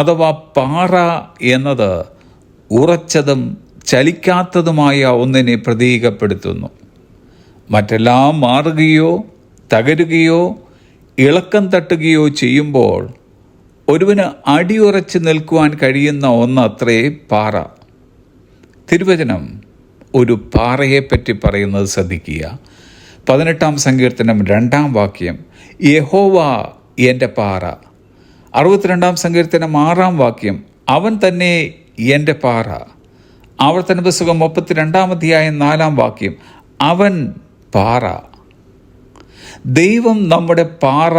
അഥവാ പാറ എന്നത് ഉറച്ചതും ചലിക്കാത്തതുമായ ഒന്നിനെ പ്രതീകപ്പെടുത്തുന്നു. മറ്റെല്ലാം മാറുകയോ തകരുകയോ ഇളക്കം തട്ടുകയോ ചെയ്യുമ്പോൾ ഒരുവന് അടിയുറച്ച് നിൽക്കുവാൻ കഴിയുന്ന ഒന്നത്രേ പാറ. തിരുവചനം ഒരു പാറയെപ്പറ്റി പറയുന്നത് ശ്രദ്ധിക്കുക. പതിനെട്ടാം സങ്കീർത്തനം രണ്ടാം വാക്യം യഹോവ എന്റെ പാറ അറുപത്തിരണ്ടാം സങ്കീർത്തനം ആറാം വാക്യം അവൻ തന്നെ എന്റെ പാറ. ആവർത്തന പുസ്തകം മുപ്പത്തിരണ്ടാം അധ്യായം നാലാം വാക്യം അവൻ പാറ. ദൈവം നമ്മുടെ പാറ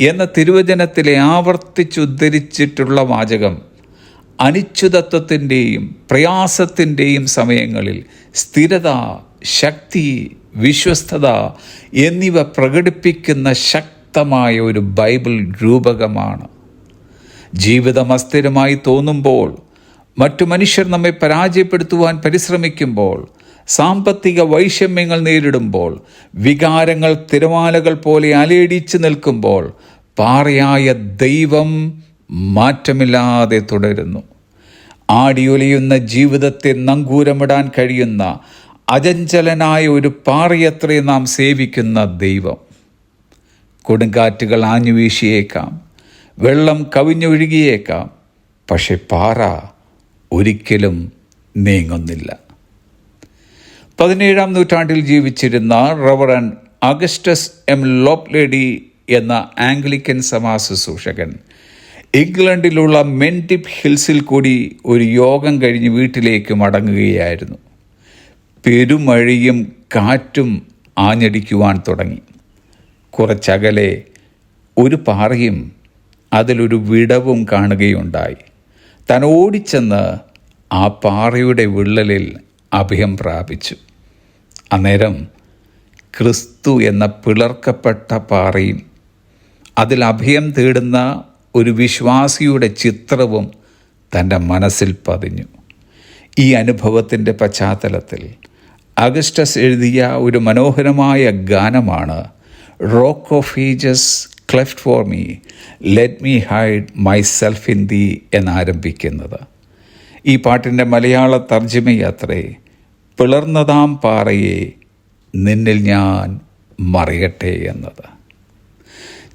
എന്ന തിരുവചനത്തിലെ ആവർത്തിച്ചുദ്ധരിച്ചിട്ടുള്ള വാചകം അനിശ്ചിതത്വത്തിന്റെയും പ്രയാസത്തിന്റെയും സമയങ്ങളിൽ സ്ഥിരത ശക്തി വിശ്വസ്തത എന്നിവ പ്രകടിപ്പിക്കുന്ന ശക്തമായ ഒരു ബൈബിൾ രൂപകമാണ്. ജീവിതം അസ്ഥിരമായി തോന്നുമ്പോൾ മറ്റു മനുഷ്യർ നമ്മെ പരാജയപ്പെടുത്തുവാൻ പരിശ്രമിക്കുമ്പോൾ സാമ്പത്തിക വൈഷമ്യങ്ങൾ നേരിടുമ്പോൾ വികാരങ്ങൾ തിരമാലകൾ പോലെ അലയടിച്ചു നിൽക്കുമ്പോൾ പാറയായ ദൈവം മാറ്റമില്ലാതെ തുടരുന്നു. ആടിയൊലിയുന്ന ജീവിതത്തെ നങ്കൂരമിടാൻ കഴിയുന്ന അജഞ്ചലനായ ഒരു പാറയത്രേ നാം സേവിക്കുന്ന ദൈവം. കൊടുങ്കാറ്റുകൾ ആഞ്ഞു വീശിയേക്കാം വെള്ളം കവിഞ്ഞൊഴുകിയേക്കാം പക്ഷെ പാറ ഒരിക്കലും നീങ്ങുന്നില്ല. പതിനേഴാം നൂറ്റാണ്ടിൽ ജീവിച്ചിരുന്ന റവറൻ അഗസ്റ്റസ് എം ലോപ്ലേഡി എന്ന ആംഗ്ലിക്കൻ സമാസ സൂഷകൻ ഇംഗ്ലണ്ടിലുള്ള മെൻഡിപ് ഹിൽസിൽ കൂടി ഒരു യോഗം കഴിഞ്ഞ് വീട്ടിലേക്ക് മടങ്ങുകയായിരുന്നു. പെരുമഴയും കാറ്റും ആഞ്ഞടിക്കുവാൻ തുടങ്ങി. കുറച്ചകലെ ഒരു പാറയും അതിലൊരു വിടവും കാണുകയുണ്ടായി. താൻ ഓടിച്ചെന്ന് ആ പാറയുടെ വിള്ളലിൽ അഭയം പ്രാപിച്ചു. അന്നേരം ക്രിസ്തു എന്ന പിളർക്കപ്പെട്ട പാറയും അതിൽ അഭയം തേടുന്ന ഒരു വിശ്വാസിയുടെ ചിത്രവും തന്റെ മനസ്സിൽ പതിഞ്ഞു. ഈ അനുഭവത്തിന്റെ പശ്ചാത്തലത്തിൽ അഗസ്റ്റസ് എഴുതിയ ഒരു മനോഹരമായ ഗാനമാണ് rock of ages cleft for me let me hide myself in the എന്നാരംഭിക്കുന്നത്. ഈ പാട്ടിന്റെ മലയാള തർജമയാത്രേ പിളർന്നതാം പാറയെ നിന്നിൽ ഞാൻ മറിയട്ടെ എന്നത്.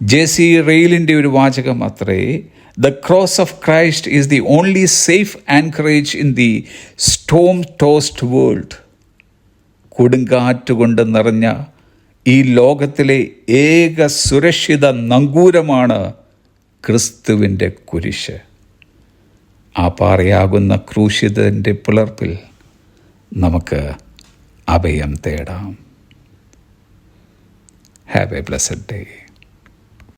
ജെ സി റെയിലിന്റെ ഒരു വാചകം അത്രേ the cross of Christ is the only safe anchorage in the storm tossed world കൊടുങ്കാറ്റുകൊണ്ട് നിറഞ്ഞ ഈ ലോകത്തിലെ ഏക സുരക്ഷിത നങ്കൂരമാണ് ക്രിസ്തുവിന്റെ കുരിശ്. ആ പാറയാകുന്ന ക്രൂശിതന്റെ പിളർപ്പിൽ നമുക്ക് അഭയം തേടാം. Have A blessed day